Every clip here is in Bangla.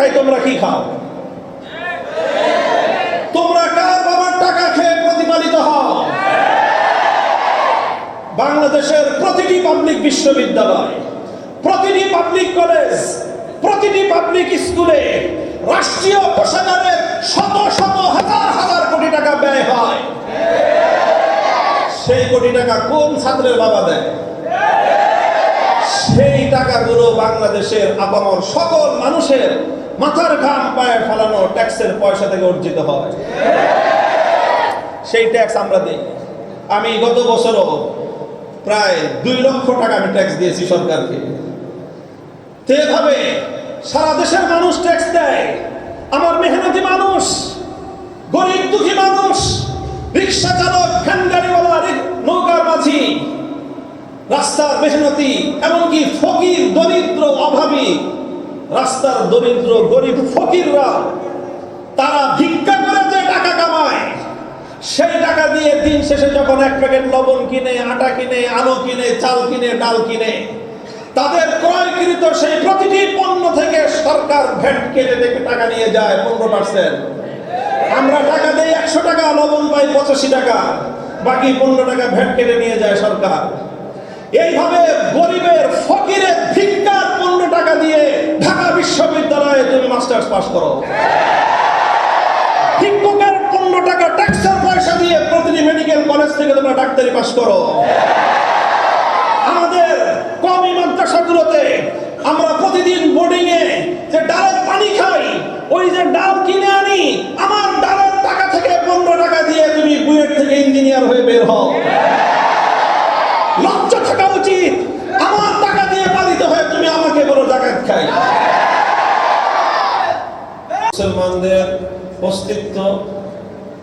টাকায় তোমরা কি খাও? তোমরা কার বাবার টাকা খেয়ে প্রতিপালিত হও? বাংলাদেশের প্রতিটি পাবলিক বিশ্ববিদ্যালয়, প্রতিটি পাবলিক কলেজ প্রতিটি পাবলিক স্কুলে রাষ্ট্রীয় কোষাগারে শত শত হাজার হাজার কোটি টাকা ব্যয় হয়। সেই কোটি টাকা কোন ছাত্রের বাবা দেয়? সেই টাকাগুলো বাংলাদেশের আপামর সকল মানুষের মাথার ঘাম পায়ে ফেলানো ট্যাক্সের পয়সা থেকে অর্জিত হয়। সেই ট্যাক্স আমরা দিই। আমি গত বছরও প্রায় দুই লক্ষ টাকা আমি ট্যাক্স দিয়েছি সরকারকে। তো সারা দেশের মানুষ ট্যাক্স দেয়। আমার মেহনতি মানুষ, গরিব দুঃখী মানুষ, রিক্সা চালক, ভ্যান গাড়িওয়ালা নৌকার মাঝি, রাস্তার মেহনতি, এমনকি ফকির, দরিদ্র, অভাবী রাস্তার দরিদ্র গরিব ফকিররা, তারা ভিক্ষা করে যে টাকা কামায়, সেই টাকা দিয়ে দিন শেষে যখন এক প্যাকেট লবণ কিনে, আটা কিনে, আলু কিনে, চাল কিনে, ডাল কিনে, তাদের ক্রয়কৃত সেই প্রতিটি পণ্য থেকে সরকার ভ্যাট কেটে দেখে টাকা নিয়ে যায় পনেরো পার্সেন্ট আমরা টাকা দেই একশো টাকা লবণ পাই পঁচাশি টাকা, বাকি পনেরো টাকা ভ্যাট কেটে নিয়ে যায় সরকার। এইভাবে গরিবের ফকিরের ভিক্ষার পনেরো টাকা দিয়ে ঢাকা বিশ্ববিদ্যালয়ে তুমি মাস্টার্স পাস করো। শিক্ষকের পনেরো টাকা, ট্যাক্সের পয়সা দিয়ে প্রতিটি মেডিকেল কলেজ থেকে তোমরা ডাক্তারি পাস করো। আমাদের কমি মাদ্রাসাগুলোতে আমরা প্রতিদিন বোর্ডিং এ যে ডালের পানি খাই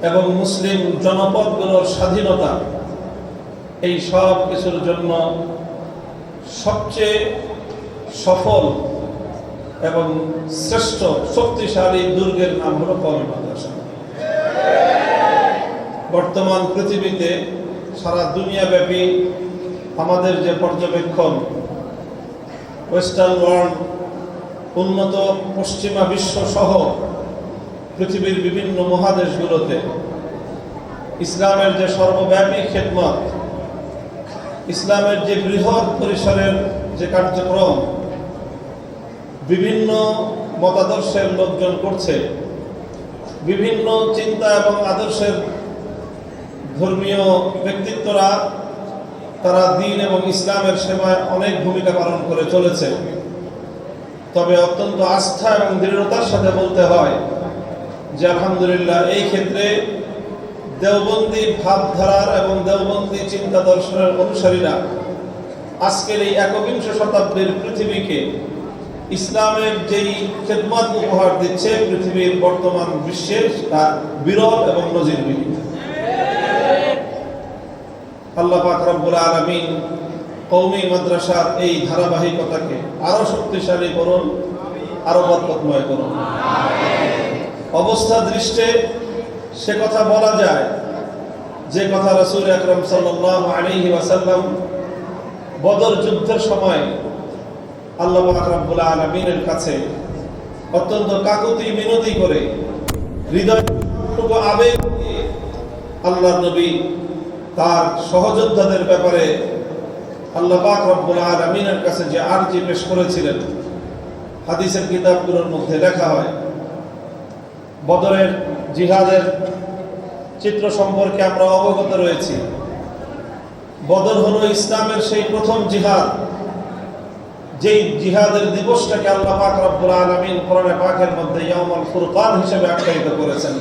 এবং মুসলিম জনপদগুলোর স্বাধীনতা, এই সব কিছুর জন্য সবচেয়ে সফল এবং শ্রেষ্ঠ শক্তিশালী দুর্গের নাম হলো কমি মাদ্রাসা। বর্তমান পৃথিবীতে সারা দুনিয়াব্যাপী আমাদের যে পর্যবেক্ষণ ওয়েস্টার্ন ওয়ার্ল্ড উন্নত পশ্চিমা বিশ্ব সহ পৃথিবীর বিভিন্ন মহাদেশগুলোতে ইসলামের যে সর্বব্যাপী খেদমত, ইসলামের যে বৃহৎ পরিসরের যে কার্যক্রম, বিভিন্ন মতাদর্শের লোকজন করছে, বিভিন্ন চিন্তা এবং আদর্শের ধর্মীয় ব্যক্তিত্বরা তারা দিন এবং ইসলামের সেবায় অনেক ভূমিকা পালন করে চলেছে। তবে অত্যন্ত আস্থা এবং দৃঢ়তার সাথে বলতে হয় যে আলহামদুলিল্লাহ, এই ক্ষেত্রে দেওবন্দি ভাবধারার এবং দেওবন্দি চিন্তা দর্শনের অনুসারীরা আজকের এই একবিংশ শতাব্দীর পৃথিবীকে ইসলামের যেই খেদমত উপহার দিচ্ছে, পৃথিবীর বর্তমান বিশ্বের তা বিরল এবং নজিরবিহীন আল্লাহ পাক রব্বুল আলামিন কৌমি মাদ্রাসার এই ধারাবাহিকতাকে আরও শক্তিশালী করুন, আরও বরকতময় করুন। অবস্থা দৃষ্টে সে কথা বলা যায়। যে কথা রসুল আকরম সাল্লাহ ওয়াসাল্লাম বদর যুদ্ধের সময় আল্লাহ পাক রব্বুল আলামিনের কাছে অত্যন্ত কাকুতি মিনতি করে হৃদয় আবেগ আল্লাহ নবী তার সহযোদ্ধাদের ব্যাপারে আল্লাহ পাক আলামিনের কাছে যে আরজি পেশ করেছিলেন, হাদিসের কিতাবগুলোর মধ্যে লেখা হয়। বদরের জিহাদের চিত্র সম্পর্কে আমরা অবগত রয়েছি। বদর হলো ইসলামের সেই প্রথম জিহাদ, যেই জিহাদের দিবসটাকে আল্লাহ পাক রব্বুল আলামিন কোরআনে পাকের মধ্যে ইয়াউমুল ফুরকান হিসেবে আখ্যায়িত করেছেন।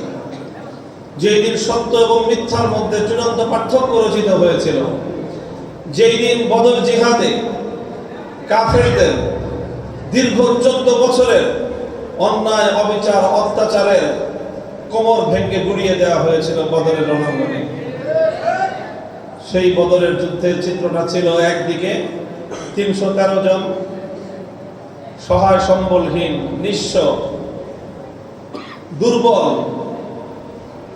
যেই দিন সত্য এবং মিথ্যার মধ্যে চূড়ান্ত পার্থক্য রচিত হয়েছিল, যেই দিন বদর জিহাদে কাফেরদের দীর্ঘ চোদ্দ বছরের অন্যায়, অবিচার, অত্যাচারের কোমর ভেঙে গুড়িয়ে দেওয়া হয়েছিল বদরের রণাঙ্গনে। সেই বদরের যুদ্ধের চিত্রটা ছিল একদিকে তিনশো তেরো জন সহায় সম্বলহীন নিঃস্ব, দুর্বল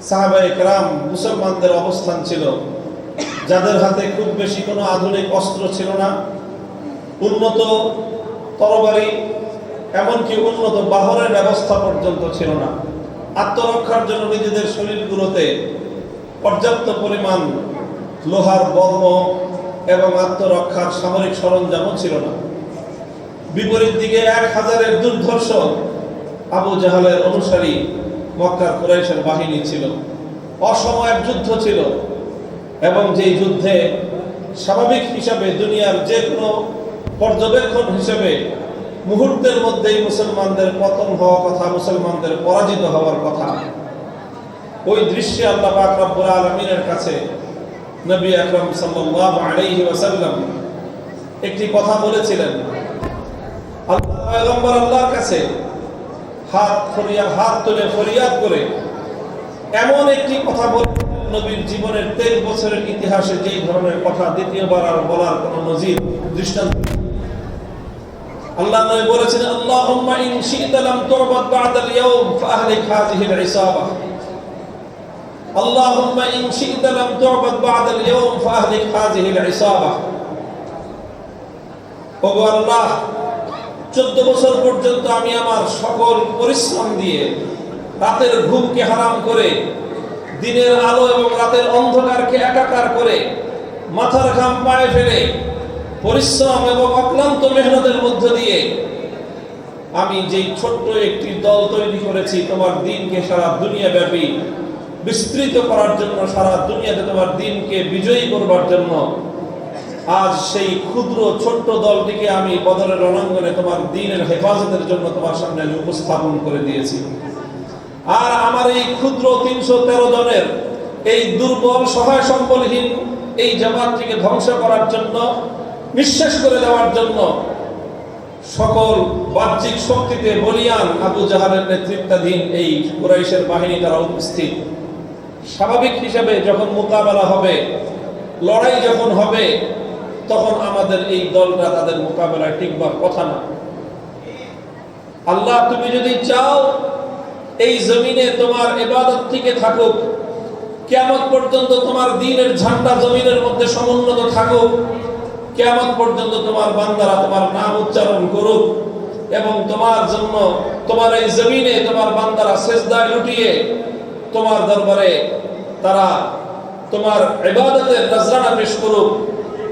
সাহাবাই রাম মুসলমানদের অবস্থান ছিল, যাদের হাতে খুব বেশি কোনো আধুনিক অস্ত্র ছিল না, উন্নত তরবারি এমনকি উন্নত বাহনের ব্যবস্থা পর্যন্ত ছিল না। আত্মরক্ষার জন্য নিজেদের শরীরগুলোতে পর্যাপ্ত পরিমাণ লোহার বর্ম এবং আত্মরক্ষার সামরিক সরঞ্জামও ছিল না। বিপরীত দিকে এক হাজারের দুর্ধর্ষ আবু জাহালের অনুসারী মক্কার কুরাইশের বাহিনী ছিল। অসময়ের যুদ্ধ ছিল এবং যেই যুদ্ধে স্বাভাবিক হিসাবে দুনিয়ার যে কোনো পর্যবেক্ষণ হিসেবে মুহূর্তের মধ্যেই মুসলমানদের পতন হওয়া কথা, মুসলমানদের পরাজিত হওয়ার কথা। ওই দৃশ্যে আল্লাহ পাক রব্বুল আলামিনের কাছে নবী আকরাম সাল্লাল্লাহু আলাইহি ওয়াসাল্লাম একটি কথা বলেছিলেন। আল্লাহ আল্লাহর কাছে হাত ফরিয়া, হাত তুলে ফরিয়াদ করে এমন একটি কথা বলে নবীর জীবনের তেইশ বছরের ইতিহাসে যেই ধরনের কথা দ্বিতীয়বার আর বলার কোনো নজির, দৃষ্টান্ত আল্লাহ বলেছেন, আল্লাহুম্মা ইন শি'তা লাম বা'দাল ইয়াওম ফাহলিক আল-ইসাবা আল্লাহুম্মা ইন শি'তা লাম বা'দাল ইয়াওম ফাহলিক আল-ইসাবা ওগো আল্লাহ, চোদ্দ বছর পর্যন্ত আমি আমার সকল পরিশ্রম দিয়ে রাতের ঘুমকে হারাম করে, দিনের আলো এবং রাতের অন্ধকারকে একাকার করে, মাথার ঘাম পায়ে ফেলে পরিশ্রম এবং অক্লান্ত মেহনতের মধ্য দিয়ে আমি যেই ছোট্ট একটি দল তৈরি করেছি, তোমার দিনকে সারা দুনিয়া ব্যাপী বিস্তৃত করার জন্য, সারা দুনিয়াতে তোমার দিনকে বিজয়ী করবার জন্য, আজ সেই ক্ষুদ্র ছোট্ট দলটিকে আমি বদরের রণাঙ্গনে তোমার দিনের হেফাজতের জন্য তোমার সামনে আমি উপস্থাপন করে দিয়েছি। আর আমার এই ক্ষুদ্র তিনশো তেরো জনের এই দুর্বল সহায় সম্বলহীন এই জামাতটিকে ধ্বংস করার জন্য নিঃশেষ করে দেওয়ার জন্য সকল বাহ্যিক শক্তিতে বলিয়ান আবু জাহালের নেতৃত্বাধীন এই কুরাইশের বাহিনী তারা উপস্থিত। স্বাভাবিক হিসেবে যখন মোকাবেলা হবে, লড়াই যখন হবে, তখন আমাদের এই দলটা তাদের মোকাবেলায় টিকবার কথা না। আল্লাহ, তুমি যদি চাও এই জমিনে তোমার এবাদত থেকে থাকুক কেমন পর্যন্ত তোমার দিনের ঝান্ডা জমিনের মধ্যে সমুন্নত থাকুক কেমন পর্যন্ত তোমার বান্দারা তোমার নাম উচ্চারণ করুক এবং তোমার জন্য তোমার এই জমিনে তোমার বান্দারা শেষদায় লুটিয়ে তোমার দরবারে তারা তোমার এবাদতের নজরানা পেশ করুক,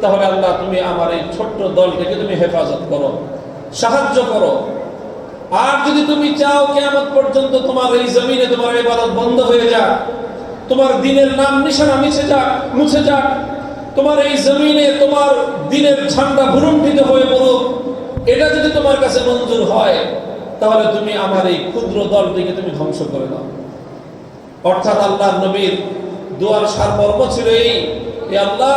তাহলে আল্লাহ তুমি আমার এই ছোট্ট দলটাকে তুমি হেফাজত করো, সাহায্য করো। আর যদি তুমি চাও কেমন পর্যন্ত তোমার এই জমিনে তোমার ইবাদত বন্ধ হয়ে যাক, তোমার দিনের নাম নিশানা মিছে যাক, মুছে যাক তোমার এই জমিনে তোমার দিনের ঝান্ডা ভুলুণ্ঠিত হয়ে পড়ুক, এটা যদি তোমার কাছে মঞ্জুর হয়, তাহলে তুমি আমার এই ক্ষুদ্র দলটিকে তুমি ধ্বংস করে দাও। অর্থাৎ আল্লাহ নবীর দোয়ার সারমর্ম ছিল এই আল্লাহ,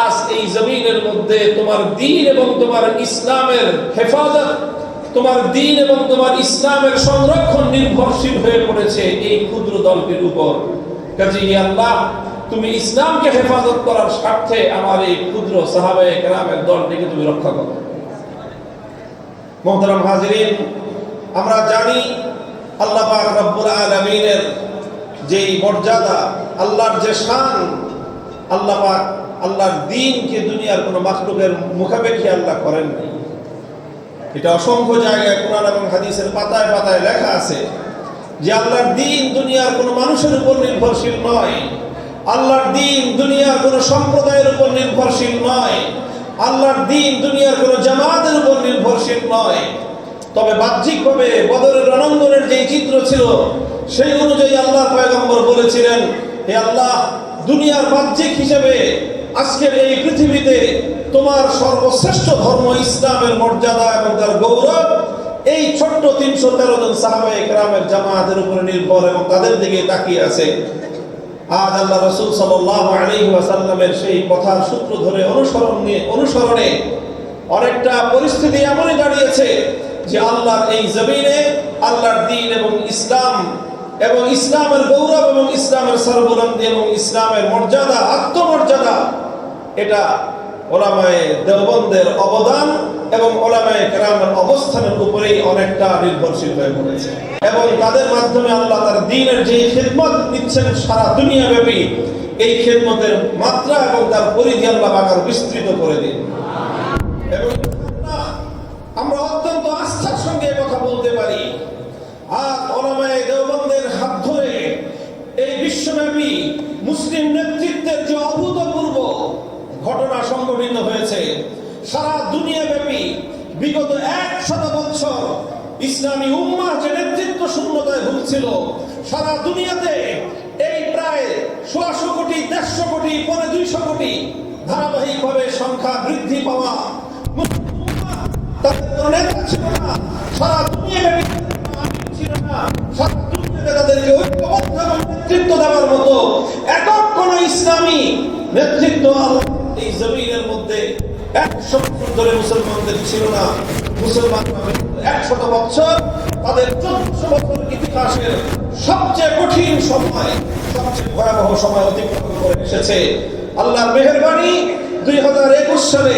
আজ এই জমিনের মধ্যে তোমার দিন এবং তোমার ইসলামের হেফাজত, তোমার দিন এবং তোমার ইসলামের সংরক্ষণ নির্ভরশীল হয়ে পড়েছে এই ক্ষুদ্র দলটির উপর। কাজে আল্লাহ তুমি ইসলামকে হেফাজত করার স্বার্থে আমার এই ক্ষুদ্র সাহাবে কেরামের দলটিকে তুমি রক্ষা করো। মোহতারাম হাজিরিন, আমরা জানি আল্লাহ রব্বুল আলামিনের যেই মর্যাদা, আল্লাহর যে শান, আল্লাহ পাক আল্লাহর দিনকে দুনিয়ার কোনো মাখলুকের মুখাপেক্ষী আল্লাহ করেন এটা অসংখ্য জায়গায় কোরআন এবং হাদিসের পাতায় পাতায় লেখা আছে যে আল্লাহর দিন দুনিয়ার কোনো মানুষের উপর নির্ভরশীল নয়। আল্লাহর দিন দুনিয়ার কোনো সম্প্রদায়ের উপর নির্ভরশীল নয়। আল্লাহর দিন দুনিয়ার কোনো জামাতের উপর নির্ভরশীল নয়। তবে বাহ্যিকভাবে বদরের রণাঙ্গনের যে চিত্র ছিল, সেই অনুযায়ী আল্লাহ পয়গম্বর বলেছিলেন, হে আল্লাহ, দুনিয়ার বাহ্যিক হিসেবে আজকের এই পৃথিবীতে তোমার সর্বশ্রেষ্ঠ ধর্ম ইসলামের মর্যাদা এবং তার গৌরব এই ছোট্ট তিনশো তেরো জন সাহাবাই গ্রামের জামাতের উপরে নির্ভর এবং তাদের দিকে তাকিয়ে আছে। আজ আল্লাহ রসুল সাল্লাহ আলী ওয়াসাল্লামের সেই কথার সূত্র ধরে অনুসরণ নিয়ে অনুসরণে অনেকটা পরিস্থিতি এমনই দাঁড়িয়েছে যে আল্লাহর এই জমিনে আল্লাহর দিন এবং ইসলাম এবং ইসলামের গৌরব এবং ইসলামের সর্বনন্দী এবং ইসলামের মর্যাদা, আত্মমর্যাদা, এটা ওলামায়ে দেওবন্দের অবদান এবং ওলামায়ে অবস্থানের উপরেই অনেকটা নির্ভরশীল হয়ে পড়েছে। এবং তাদের মাধ্যমে আল্লাহ তার দিনের যে খেদমত সারা এই খেদমতের মাত্রা এবং তার পরিধি আল্লাহ বিস্তৃত করে দিন। এবং আমরা অত্যন্ত আস্থার সঙ্গে কথা বলতে পারি। আর ওলামায়ে দেওবন্দের হাত ধরে এই বিশ্বব্যাপী মুসলিম নেতৃত্বের যে অভূতপূর্ব ঘটনা সংঘটিত হয়েছে। সারা দুনিয়াব্যাপী বিগত এক শত বছর ইসলামী উম্মা যে নেতৃত্ব শূন্যতায় ভুগছিল, সারা দুনিয়াতে এই প্রায় সোয়াশো কোটি, দেড়শো কোটি, পরে দুইশো কোটি ধারাবাহিকভাবে সংখ্যা বৃদ্ধি পাওয়া তাদের ছিল না। সারা সারা নেতৃত্ব দেওয়ার মতো একক কোন ইসলামী নেতৃত্ব আল্লাহ এই জমিনের মধ্যে একশো বছর ধরে মুসলমানদের ছিল না। মুসলমান একশত বছর, তাদের চোদ্দশো বছর ইতিহাসের সবচেয়ে কঠিন সময়, সবচেয়ে ভয়াবহ সময় অতিক্রম করে এসেছে। আল্লাহর মেহরবানি দুই হাজার একুশ সালে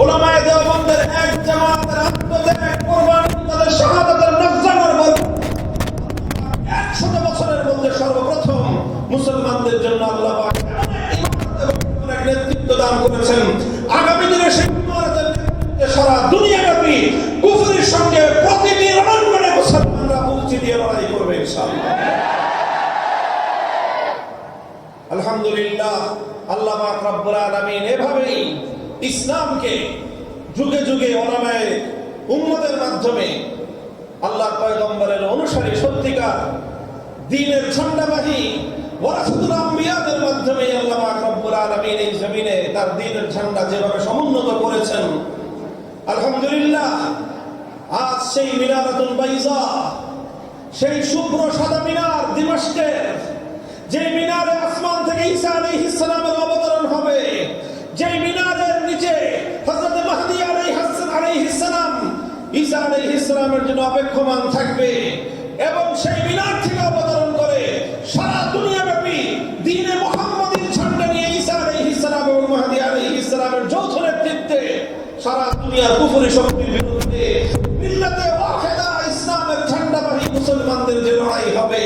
ওলামায় দেওবন্দের এক জামাতের আত্মত্যাগ কোরবানি, তাদের শাহাদাতের নজরানার একশত বছরের মধ্যে সর্বপ্রথম মুসলমানদের জন্য আল্লাহ নেতৃত্ব দান করেছেন। আগামী দিনে সারা দুনিয়াব্যাপী কুফরির সঙ্গে প্রতিটি রণাঙ্গনে মুসলমানরা মুক্তি দিয়ে লড়াই করবে আলহামদুলিল্লাহ, আল্লাহ পাক রব্বুল এভাবেই ইসলামকে যুগে যুগে ওলামায়ে উম্মতের মাধ্যমে আল্লাহ পয়গম্বরের অনুসারী সত্যিকার দিনের ঝন্ডাবাহী ওয়ারাসাতুল আম্বিয়াদের মাধ্যমে আল্লাহ পাক রব্বুল আলামিন এই জমিনে তার দিনের ঝান্ডা যেভাবে সমুন্নত করেছেন, আলহামদুলিল্লাহ, আজ সেই মিনারাতুল বাইজা, সেই শুভ্র সাদা মিনার যে মিনারে আসমান থেকে ঈসা আলাইহিস সালামের অবতরণ হবে যে মিনারের নিচে হযরত মাহদি আলাইহিস সালাম ঈসা আলাইহিস সালামের জন্য অপেক্ষমান থাকবে এবং সেই মিনার থেকে অবতরণ করে সারা সারা দুনিয়ার কুফরি শক্তির বিরুদ্ধে মিল্লাতে ওয়াহিদা ইসলামের ঝান্ডাবাহী মুসলমানদের যে লড়াই হবে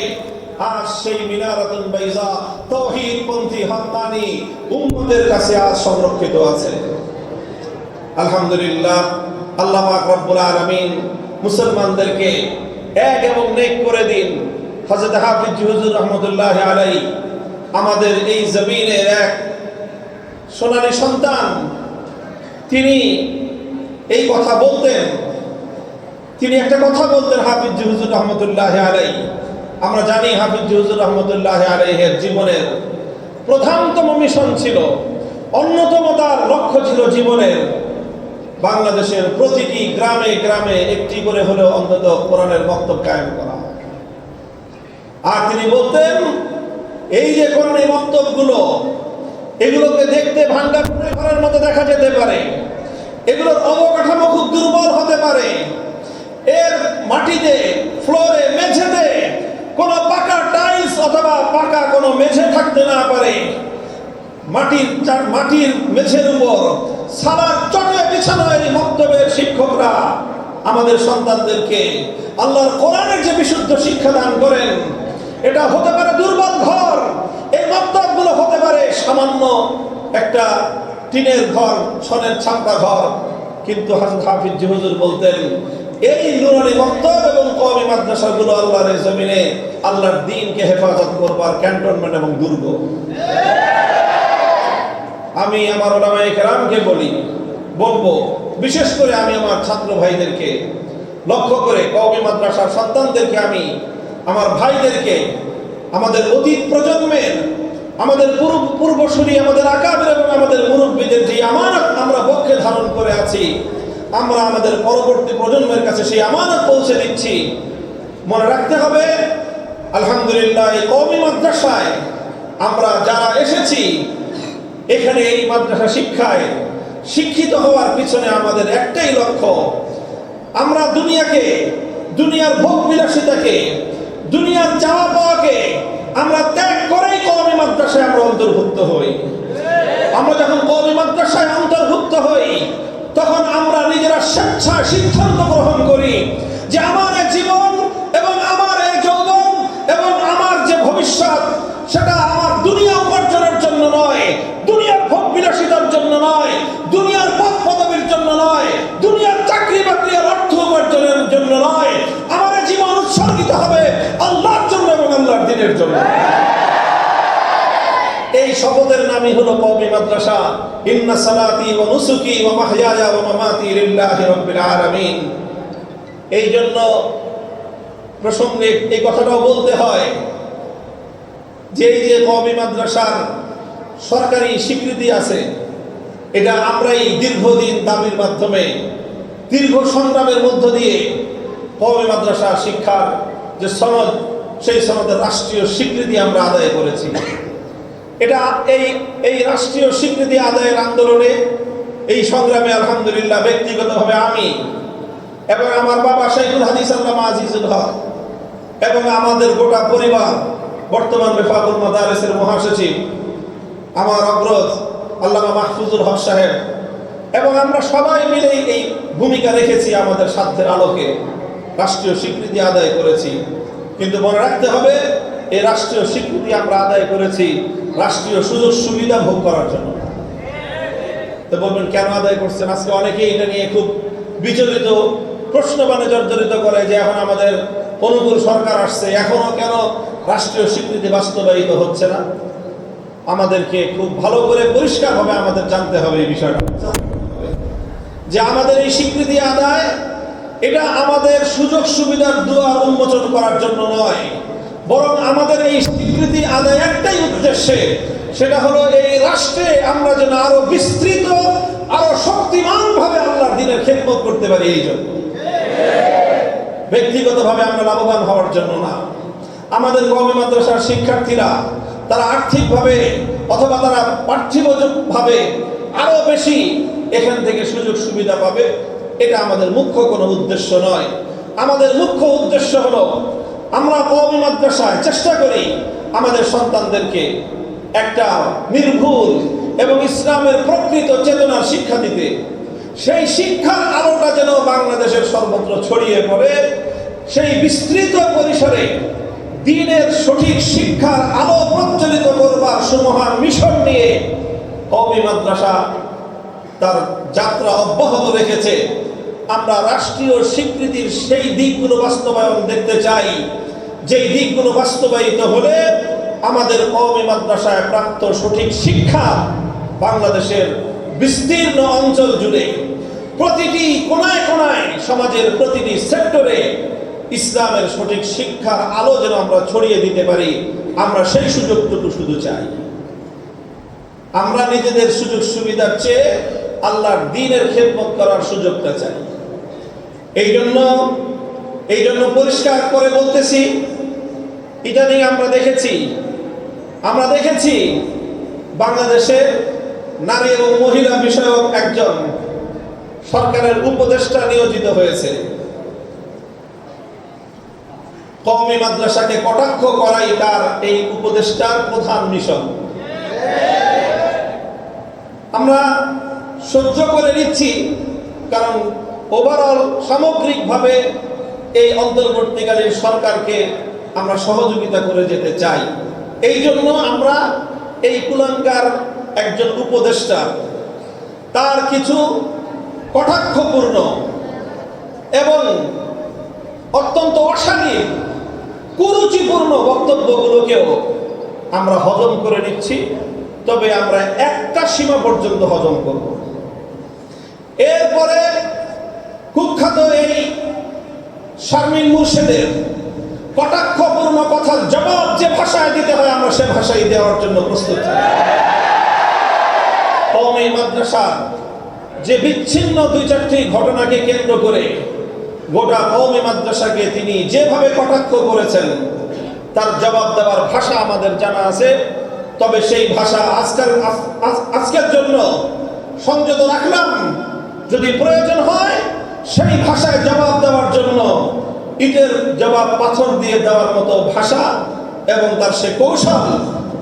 আজ সেই মিনারাতুল বাইজা, তৌহিদ পন্থী হক্কানি উম্মতের কাছে আজ সংরক্ষিত আছে। আলহামদুলিল্লাহ, আল্লাহ পাক রব্বুল আলামিন মুসলমানদেরকে এক এবং নেক করে দিন। হযরত হাফিজ হুজুর রহমতুল্লাহ আলাই আমাদের এই জমিনের এক সোনালী সন্তান তিনি এই কথা বলতেন। তিনি একটা কথা বলতেন হাফিজ হুজুর রহমতুল্লাহ আলাই আমরা জানি হাফিজ হুজুর রহমতুল্লাহ আলাইহের জীবনের প্রধানতম মিশন ছিল, অন্যতম তার লক্ষ্য ছিল জীবনের। বাংলাদেশের প্রতিটি গ্রামে গ্রামে একটি করে হলেও অন্তত কোরআনের বক্তব্য কায়েম করা। আর তিনি বলতেন, এই যে কোরআনের বক্তব্যগুলো এগুলোকে দেখতে ভাঙ্গা ঘরের মতো দেখা যেতে পারে। এগুলোর অবকাঠামো খুব দুর্বল হতে পারে। এর মাটিতে, ফ্লোরে, মেঝেতে কোনো পাকা টাইলস অথবা পাকা কোনো মেঝে থাকতে না পারে। মাটির মাটির মেঝের উপর সালার চটে বিছানো এই মক্তবের শিক্ষকরা, আমাদের সন্তানদেরকে আল্লাহর কোরআনের যে বিশুদ্ধ শিক্ষা দান করেন, এটা হতে পারে দুর্বল ঘর। এই পারে সামান্য একটা টিনের ঘর, সনের ছাপড়া ঘর। কিন্তু হাজরত হাফিজ হুজুর বলতেন, এই নুরানি মক্তব এবং কওমি মাদ্রাসাগুলো আল্লাহর জমিনে, আল্লাহর দিনকে হেফাজত করবার ক্যান্টনমেন্ট এবং দুর্গ। আমি আমার ওলামায়ে কেরামকে বলি, বলব, বিশেষ করে আমি আমার ছাত্র ভাইদেরকে, লক্ষ্য করে কওমি মাদ্রাসার সন্তানদেরকে আমি, আমার ভাইদেরকে, আমাদের অতীত প্রজন্মের আমাদের পূর্ব পূর্বসূরি আমাদের আকাবের এবং আমাদের মুরব্বীদের যে আমানত আমরা পক্ষে ধারণ করে আছি, আমরা আমাদের পরবর্তী প্রজন্মের কাছে সেই আমানত পৌঁছে দিচ্ছি। মনে রাখতে হবে, আলহামদুলিল্লাহ এই কওমি মাদ্রাসায় আমরা যারা এসেছি, এখানে এই মাদ্রাসা শিক্ষায় শিক্ষিত হওয়ার পিছনে আমাদের একটাই লক্ষ্য, আমরা দুনিয়াকে, দুনিয়ার ভোগ বিলাসিতাকে, দুনিয়ার চাওয়া পাওয়াকে আমরা ত্যাগ করেই কওমি মাদ্রাসায় আমরা অন্তর্ভুক্ত হই। আমরা যখন কওমি মাদ্রাসায় অন্তর্ভুক্ত হই, তখন আমরা নিজেরা স্বেচ্ছায় সিদ্ধান্ত গ্রহণ করি যে আমার জীবন এবং আমার এই যৌবন এবং আমার যে ভবিষ্যৎ, সেটা আমার দুনিয়া উপার্জনের জন্য নয়, দুনিয়ার ভোগ বিলাসিতার জন্য নয়, দুনিয়ার পদ পদবীর জন্য নয়, দুনিয়ার চাকরি বাকরি অর্থ উপার্জনের জন্য নয়। দিনের জন্য। এই শপথের নামই হলো কওমি মাদ্রাসা। ইন্না সালাতি ওয়া নুসুকি ওয়া মাহইয়ায়া ওয়া মামাতি লিল্লাহি রাব্বিল আলামিন। এই জন্য প্রসঙ্গে এই কথাটাও বলতে হয় যে এই যে কওমি মাদ্রাসার সরকারি স্বীকৃতি আছে, এটা আমরাই দীর্ঘদিন দাবির মাধ্যমে, দীর্ঘ সংগ্রামের মধ্য দিয়ে কওমি মাদ্রাসা শিক্ষার যে সনদ সেই সনদের রাষ্ট্রীয় স্বীকৃতি আমরা আদায় করেছি। এটা এই এই রাষ্ট্রীয় স্বীকৃতি আদায়ের আন্দোলনে এই সংগ্রামে আলহামদুলিল্লাহ ব্যক্তিগতভাবে আমি এবং আমার বাবা শাইখুল হাদিস আল্লামা আজিজুল হক এবং আমাদের গোটা পরিবার, বর্তমান রেফাকুল মাদারেসের মহাসচিব, আমার অগ্রজ আল্লামা মাহফুজুল হক সাহেব এবং আমরা সবাই মিলে এই ভূমিকা রেখেছি আমাদের সাধ্যের আলোকে। রাষ্ট্রীয় স্বীকৃতি আদায় করেছি। কিন্তু মনে রাখতে হবে এই রাষ্ট্রীয় স্বীকৃতি আমরা আদায় করেছি রাষ্ট্রীয় সুযোগ সুবিধা ভোগ করার জন্য। তো বলবেন, কেন আদায় করছেন? আজকে অনেকেই এটা নিয়ে খুব বিচলিত, প্রশ্ন মানে জর্জরিত করে যে এখন আমাদের অনুকূল সরকার আসছে, এখনও কেন রাষ্ট্রীয় স্বীকৃতি বাস্তবায়িত হচ্ছে না? আমাদেরকে খুব ভালো করে পরিষ্কারভাবে আমাদের জানতে হবে এই বিষয়টা। যে আমাদের এই স্বীকৃতি আদায় এটা আমাদের সুযোগ সুবিধার দুয়ার উন্মোচন করার জন্য নয়। বরং আমাদের এই স্বীকৃতি আদায় একটাই উদ্দেশ্যে, সেটা হলো এই রাষ্ট্রে আমরা যেন আরও বিস্তৃত, আরও শক্তিমান ভাবে আল্লাহর দিনের খেদমত করতে পারি এই জন্য। ব্যক্তিগতভাবে আমরা লাভবান হওয়ার জন্য না। আমাদের কওমি মাদ্রাসার শিক্ষার্থীরা, তারা আর্থিকভাবে অথবা তারা পার্থিবভাবে আরও বেশি এখান থেকে সুযোগ সুবিধা পাবে। এটা আমাদের মুখ্য কোনো উদ্দেশ্য নয়। আমাদের মুখ্য উদ্দেশ্য হলো, আমরা কওমি মাদ্রাসায় চেষ্টা করি আমাদের সন্তানদেরকে একটা নির্ভুল এবং ইসলামের প্রকৃত চেতনার শিক্ষা দিতে। সেই শিক্ষার আলোটা যেন বাংলাদেশের সর্বত্র ছড়িয়ে পড়ে, সেই বিস্তৃত পরিসরে দিনের সঠিক শিক্ষার আলো প্রজ্বলিত করবার সুমহান মিশন নিয়ে কওমি মাদ্রাসা তার যাত্রা অব্যাহত রেখেছে। আমরা রাষ্ট্রীয় স্বীকৃতির সেই দিকগুলো বাস্তবায়ন দেখতে চাই। যেই দিকগুলো বাস্তবায়িত হলে আমাদের কওমি মাদ্রাসায় প্রাপ্ত সঠিক শিক্ষা বাংলাদেশের বিস্তীর্ণ অঞ্চল জুড়ে, প্রতিটি কোনায় কোনায় সমাজের প্রতিটি সেক্টরে ইসলামের সঠিক শিক্ষার আলো যেন আমরা ছড়িয়ে দিতে পারি, আমরা সেই সুযোগটুকু শুধু চাই। আমরা নিজেদের সুযোগ সুবিধার চেয়ে আল্লাহর দিনের খেদমত করার সুযোগটা চাই। এই জন্য এই জন্য পরিষ্কার করে বলতেছি ইদানিং আমরা দেখেছি আমরা দেখেছি বাংলাদেশে নারী এবং মহিলা বিষয়ক একজন সরকারের উপদেষ্টা নিয়োজিত হয়েছে। কওমি মাদ্রাসাকে কটাক্ষ করাই তার এই উপদেষ্টার প্রধান মিশন। আমরা সহ্য করে নিচ্ছি, কারণ ওভারঅল সামগ্রিকভাবে এই অন্তর্বর্তীকালীন সরকারকে আমরা সহযোগিতা করে যেতে চাই। এই জন্য আমরা এই কুলাঙ্কার একজন উপদেষ্টা, তার কিছু কটাক্ষপূর্ণ এবং অত্যন্ত অশালীন, কুরুচিপূর্ণ বক্তব্যগুলোকেও আমরা হজম করে নিচ্ছি। তবে আমরা একটা সীমা পর্যন্ত হজম করব। এরপরে কুখ্যাত এই শারমিন মুর্শেদের কটাক্ষপূর্ণ কথার জবাব যে ভাষায় দিতে হয় আমরা সে ভাষায় দেওয়ার জন্য প্রস্তুত। মাদ্রাসা যে বিচ্ছিন্ন দুই চারটি ঘটনাকে কেন্দ্র করে গোটা কওমি মাদ্রাসাকে তিনি যেভাবে কটাক্ষ করেছেন, তার জবাব দেওয়ার ভাষা আমাদের জানা আছে। তবে সেই ভাষা আজকের আজ- আজ- আজকের জন্য সংযত রাখলাম। যদি প্রয়োজন হয় সেই ভাষায় জবাব দেওয়ার জন্য ইটের জবাব পাথর দিয়ে দেওয়ার মতো ভাষা এবং তার সে কৌশল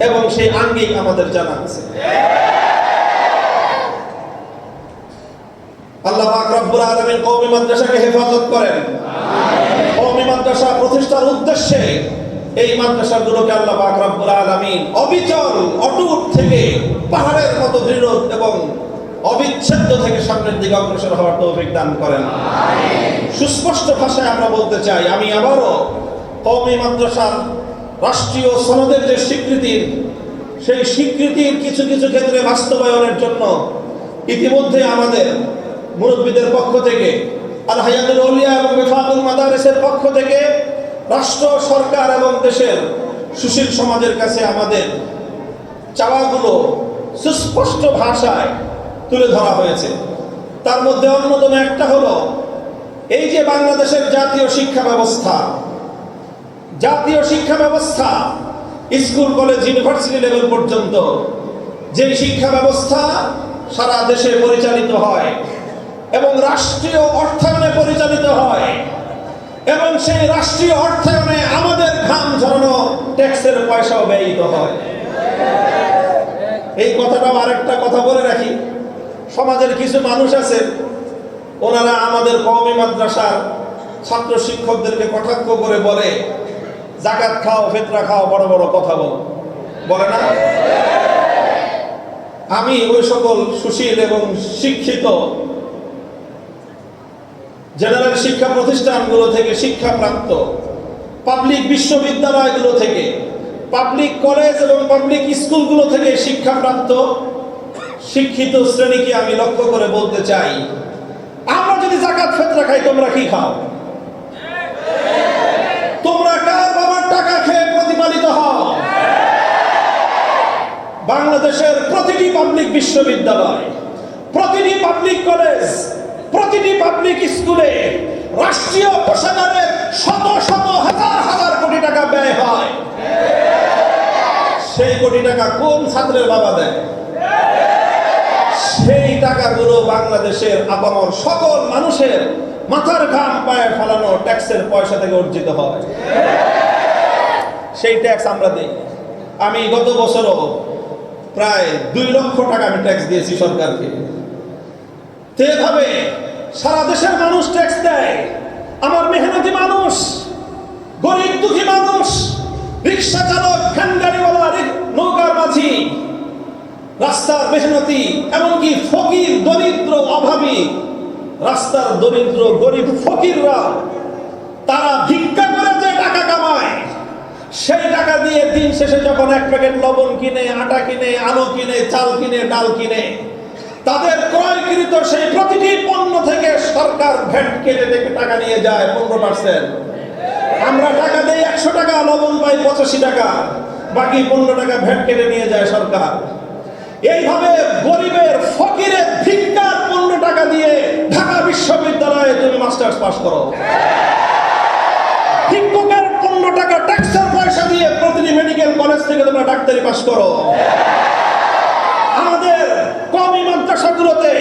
এবং সেই আঙ্গিক আমাদের জানা আছে। আল্লাহ পাক রব্বুল আলামিন কওমি মাদ্রাসাকে হেফাজত করেন। কওমি মাদ্রাসা প্রতিষ্ঠার উদ্দেশ্যে এই মাদ্রাসাগুলোকে আল্লাহ পাক রব্বুল আলামিন অবিচল অটুট থেকে পাহাড়ের মতো দৃঢ় এবং অবিচ্ছেদ্য থেকে সামনের দিকে অগ্রসর হওয়ার তৌফিক দান করেন। সুস্পষ্ট ভাষায় আমরা বলতে চাই আমি আবারও কওমি মাদ্রাসার রাষ্ট্রীয় সনদের যে স্বীকৃতির সেই স্বীকৃতির কিছু কিছু ক্ষেত্রে বাস্তবায়নের জন্য ইতিমধ্যে আমাদের মুরব্বীদের পক্ষ থেকে আল হায়াতুল উলিয়া এবং বেফাকুল মাদারেসের পক্ষ থেকে রাষ্ট্র সরকার এবং দেশের সুশীল সমাজের কাছে আমাদের চাওয়াগুলো সুস্পষ্ট ভাষায় তুলে ধরা হয়েছে। তার মধ্যে অন্যতম একটা হলো, এই যে বাংলাদেশের জাতীয় শিক্ষা ব্যবস্থা। জাতীয় শিক্ষা ব্যবস্থা স্কুল, কলেজ, ইউনিভার্সিটি লেভেল পর্যন্ত যে শিক্ষা ব্যবস্থা সারা দেশে পরিচালিত হয় এবং রাষ্ট্রীয় অর্থায়নে পরিচালিত হয়, এবং সেই রাষ্ট্রীয় অর্থায়নে আমাদের ঘাম ঝরানো ট্যাক্সের পয়সাও ব্যয়িত হয়। এই কথাটাও আরেকটা কথা বলে রাখি। সমাজের কিছু মানুষ আছে, ওনারা আমাদের কওমি মাদ্রাসার ছাত্র শিক্ষকদেরকে কটাক্ষ করে বলে, জাকাত খাও ফেতরা খাও, বড় বড় কথা বলো। বলে না? আমি ওই সকল সুশীল এবং শিক্ষিত জেনারেল শিক্ষা প্রতিষ্ঠানগুলো থেকে শিক্ষাপ্রাপ্ত, পাবলিক বিশ্ববিদ্যালয়গুলো থেকে, পাবলিক কলেজ এবং পাবলিক স্কুলগুলো থেকে শিক্ষাপ্রাপ্ত শিক্ষিত শ্রেণীকে আমি লক্ষ্য করে বলতে চাই, আমরা যদি জাকাত ফেতরা খাই, তোমরা কি খাও? তোমরা কার বাবার টাকা খেয়ে প্রতিপালিত হও? বাংলাদেশের প্রতিটি পাবলিক বিশ্ববিদ্যালয়, প্রতিটি পাবলিক কলেজ প্রতিটি পাবলিক স্কুলে রাষ্ট্রীয় কোষাগারে শত শত হাজার হাজার কোটি টাকা ব্যয় হয়। সেই কোটি টাকা কোন ছাত্রের বাবা দেয়? সেই টাকাগুলো বাংলাদেশের আপামর সকল মানুষের মাথার ঘাম পায়ে ফেলানো ট্যাক্সের পয়সা থেকে অর্জিত হয়। সেই ট্যাক্স আমরা দিই। আমি গত বছরও প্রায় দুই লক্ষ টাকা আমি ট্যাক্স দিয়েছি সরকারকে। তো এভাবে সারা দেশের মানুষ ট্যাক্স দেয়। আমার মেহনতি মানুষ, গরিব দুঃখী মানুষ, রিক্সা চালক ভ্যান গাড়িওয়ালা নৌকার মাঝি রাস্তার মেহনতি এমনকি ফকির, দরিদ্র, অভাবী। রাস্তার দরিদ্র, গরিব ফকিররা, তারা ভিক্ষা করে যে টাকা কামায়, সেই টাকা দিয়ে দিন শেষে যখন এক প্যাকেট লবণ কিনে, আটা কিনে, আলু কিনে, চাল কিনে, ডাল কিনে, তাদের ক্রয়কৃত সেই প্রতিটি পণ্য থেকে সরকার ভ্যাট কেটে থেকে টাকা নিয়ে যায় পনেরো পার্সেন্ট আমরা টাকা দেই একশো টাকা লবণ পাই, পঁচাশি টাকা। বাকি পনেরো টাকা ভ্যাট কেটে নিয়ে যায় সরকার। এইভাবে গরিবের ফকিরের ভিক্ষার পনেরো টাকা দিয়ে ঢাকা বিশ্ববিদ্যালয়ে তুমি মাস্টার্স পাস করো। শিক্ষকের পনেরো টাকা, ট্যাক্সের পয়সা দিয়ে প্রতিটি মেডিকেল কলেজ থেকে তোমরা ডাক্তারি পাস করো। আমাদের কমি মাদ্রাসাগুলোতে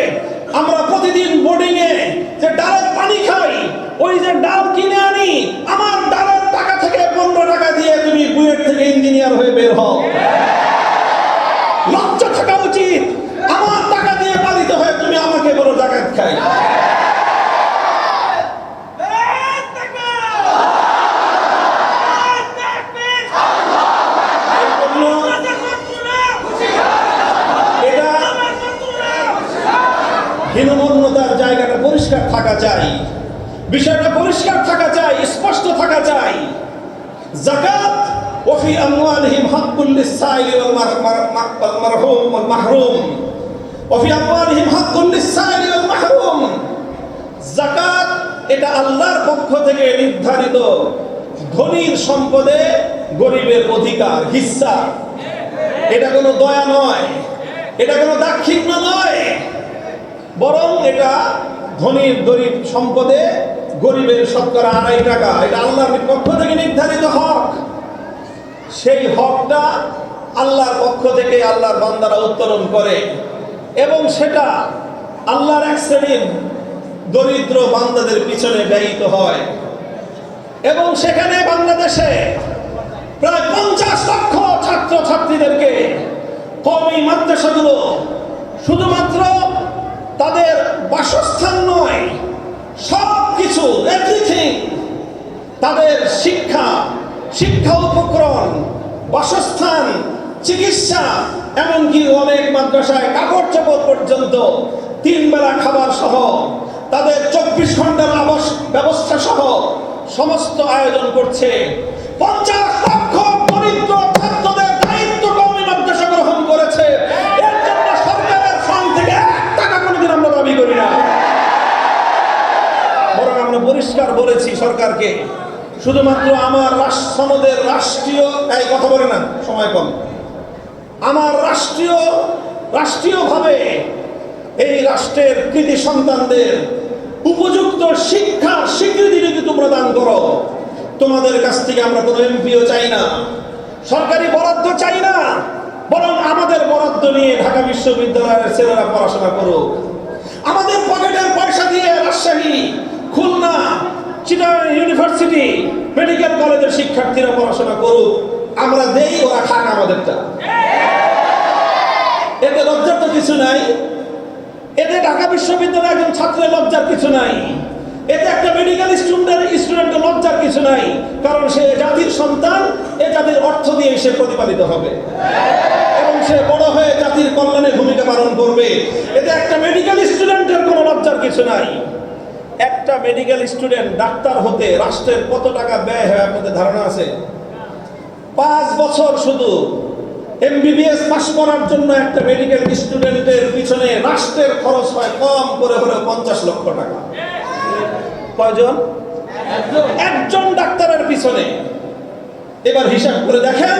আমরা প্রতিদিন বোর্ডিং এ যে ডালের পানি খাই, ওই যে ডাল কিনে আনি, আমার ডালের টাকা থেকে পনেরো টাকা দিয়ে তুমি বুয়েট থেকে ইঞ্জিনিয়ার হয়ে বের হও লজ্জা থাকা উচিত আমার টাকা দিয়ে পালিত হয়ে তুমি আমাকে বলো জাকাত খাই এই জন্য এটা হীনমন্যতার জায়গাটা পরিষ্কার থাকা চাই বিষয়টা পরিষ্কার থাকা চাই স্পষ্ট থাকা চাই জাকাত وفي أموالهم حق للسائل والمر- অফি আমওয়ালিহিম হাক্কুন লিস-সাইলি এটা আল্লাহর পক্ষ থেকে নির্ধারিত। ধনীর সম্পদে গরিবের অধিকার হিস্সা এটা কোনো দয়া নয়। এটা কোনো দাক্ষিণ্য নয়। বরং এটা ধনীর, গরিব সম্পদে গরিবের শতকরা আড়াই টাকা। এটা আল্লাহর পক্ষ থেকে নির্ধারিত হক। সেই হকটা আল্লাহর পক্ষ থেকে আল্লাহর বান্দারা উত্তোলন করে। এবং সেটা আল্লাহর এক শ্রেণির দরিদ্র বান্দাদের পিছনে ব্যয়িত হয়। এবং সেখানে বাংলাদেশে প্রায় পঞ্চাশ লক্ষ ছাত্র ছাত্রীদেরকে কমি মাদ্রাসাগুলো শুধুমাত্র তাদের বাসস্থান নয় সব কিছু এভরিথিং তাদের শিক্ষা শিক্ষা উপকরণ, বাসস্থান, চিকিৎসা এমনকি অনেক মাদ্রাসায় কাপড় চোপড় পর্যন্ত তিন বেলা খাবার সহ, তাদের চব্বিশ ঘণ্টার আবাস ব্যবস্থা সহ সমস্ত আয়োজন করছে। পঞ্চাশ লক্ষ দরিদ্র ছাত্রদের দায়িত্ব কওমি মাদ্রাসা গ্রহণ করেছে। এর জন্য সরকারের ফান্ড থেকে এক টাকা কোনোদিন আমরা দাবি করি না। বরং আমরা পরিষ্কার বলেছি সরকারকে, শুধুমাত্র আমার সনদের রাষ্ট্রীয়, এই কথা বলে না, সময় কম। আমার রাষ্ট্রীয়, রাষ্ট্রীয়ভাবে এই রাষ্ট্রের কৃতি সন্তানদের উপযুক্ত শিক্ষা স্বীকৃতি যদি তোমরা দান করো, তোমাদের কাছ থেকে আমরা কোনো এমপিও চাই না, সরকারি বরাদ্দ চাই না, বরং আমাদের বরাদ্দ নিয়ে ঢাকা বিশ্ববিদ্যালয়ের ছেলেরা পড়াশোনা করুক। আমাদের পকেটের পয়সা দিয়ে রাজশাহী, খুলনা, চিটাগাং ইউনিভার্সিটি, মেডিকেল কলেজের শিক্ষার্থীরা পড়াশোনা করুক, আমরা দেই ওরা খাক আমাদেরটা। কিছু নাই। এতে ঢাকা বিশ্ববিদ্যালয়ের একজন ছাত্রের লজ্জার কিছু নাই। এতে একটা মেডিকেল স্টুডেন্ট স্টুডেন্টের লজ্জার কিছু নাই, কারণ সে জাতির সন্তান, এ জাতির অর্থ দিয়ে সে প্রতিপালিত হবে। এবং সে বড় হয়ে জাতির কল্যাণে ভূমিকা পালন করবে। এতে একটা মেডিকেল স্টুডেন্টের কোনো লজ্জার কিছু নাই। একটা মেডিকেল স্টুডেন্ট ডাক্তার হতে রাষ্ট্রের কত টাকা ব্যয় হয় আপনাদের ধারণা আছে? পাঁচ বছর শুধু এমবিবিএস পাস করার জন্য একটা মেডিকেল স্টুডেন্টের পিছনে রাষ্ট্রের খরচ হয় কম করে হলেও পঞ্চাশ লক্ষ টাকা। কয়জন? একজন ডাক্তারের পিছনে। এবার হিসাব করে দেখেন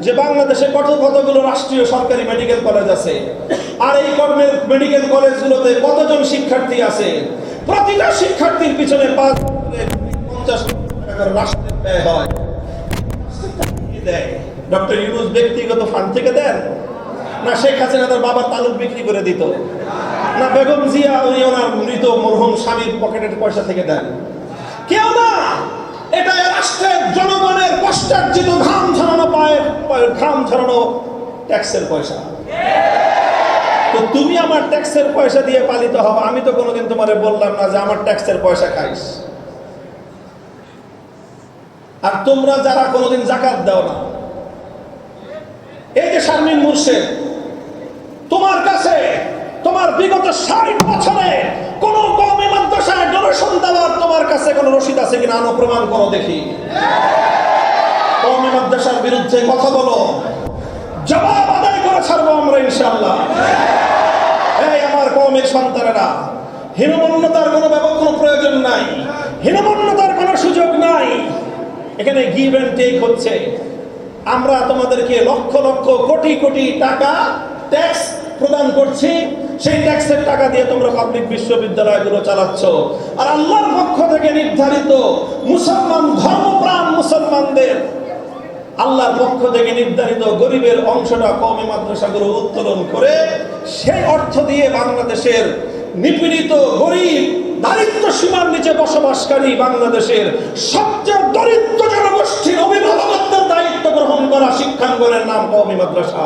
যে বাংলাদেশে কত কতগুলো রাষ্ট্রীয় সরকারি মেডিকেল কলেজ আছে। আর এই কর্মের মেডিকেল কলেজগুলোতে কতজন শিক্ষার্থী আছে? প্রতিটা শিক্ষার্থীর পিছনে পাঁচ পঞ্চাশ লক্ষ টাকা করে রাষ্ট্রের ব্যয় হয়। দেয়। ডক্টর ইউনুস ব্যক্তিগত ফান্ড থেকে দেন? না শেখ হাসিনা তার বাবার তালুক বিক্রি করে দিত? না বেগম জিয়া উনি ওনার মৃত মরহুম স্বামীর পকেটের পয়সা থেকে দেন? কেউ না! এটা রাষ্ট্রের জনগণের কষ্টার্জিত ঘাম ঝরানো পায়ের ঘাম ঝরানো ট্যাক্সের পয়সা। তো তুমি আমার ট্যাক্সের পয়সা দিয়ে পালিত হবে আমি তো কোনোদিন তোমারে বললাম না যে আমার ট্যাক্সের পয়সা খাইস। আর তোমরা যারা কোনোদিন জাকাত দাও না এই যে শারমিন মুর্শেদ, তোমার কাছে তোমার বিগত ষাট বছরে কোন কমে মাদ্রাসায় ডোনেশন দেওয়ার তোমার কাছে কোন রসিদ আছে কিনা? আনো প্রমাণ করো দেখি। কমে মাদ্রাসার বিরুদ্ধে কথা বলো। জবাব আদায় করে ছাড়বো আমরা ইনশাল্লাহ এই আমার কমের সন্তানেরা, হীনমন্যতার কোনো ব্যাপক প্রয়োজন নাই। হীনমন্যতার কোনো সুযোগ নাই। এখানে গিভ অ্যান্ড টেক হচ্ছে। আমরা তোমাদেরকে লক্ষ লক্ষ কোটি কোটি টাকা ট্যাক্স প্রদান করছি। সেই ট্যাক্সের টাকা দিয়ে তোমরা পাবলিক বিশ্ববিদ্যালয়গুলো চালাচ্ছ। আর আল্লাহর পক্ষ থেকে নির্ধারিত মুসলমান ধর্মপ্রাণ মুসলমানদের আল্লাহর পক্ষ থেকে নির্ধারিত গরিবের অংশটা কমে মাদ্রাসাগুলো উত্তোলন করে, সেই অর্থ দিয়ে বাংলাদেশের নিপীড়িত, গরিব, দারিদ্র সীমার নিচে বসবাসকারী বাংলাদেশের সবচেয়ে দরিদ্র জনগোষ্ঠীর অভিভাবকত্বের দায়িত্ব গ্রহণ করা শিক্ষাঙ্গনের নাম কমি মাদ্রাসা।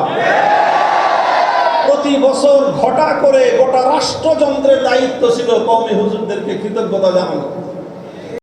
প্রতি বছর ঘটা করে গোটা রাষ্ট্রযন্ত্রের দায়িত্ব ছিল কমি হুজুরদেরকে কৃতজ্ঞতা জানানো।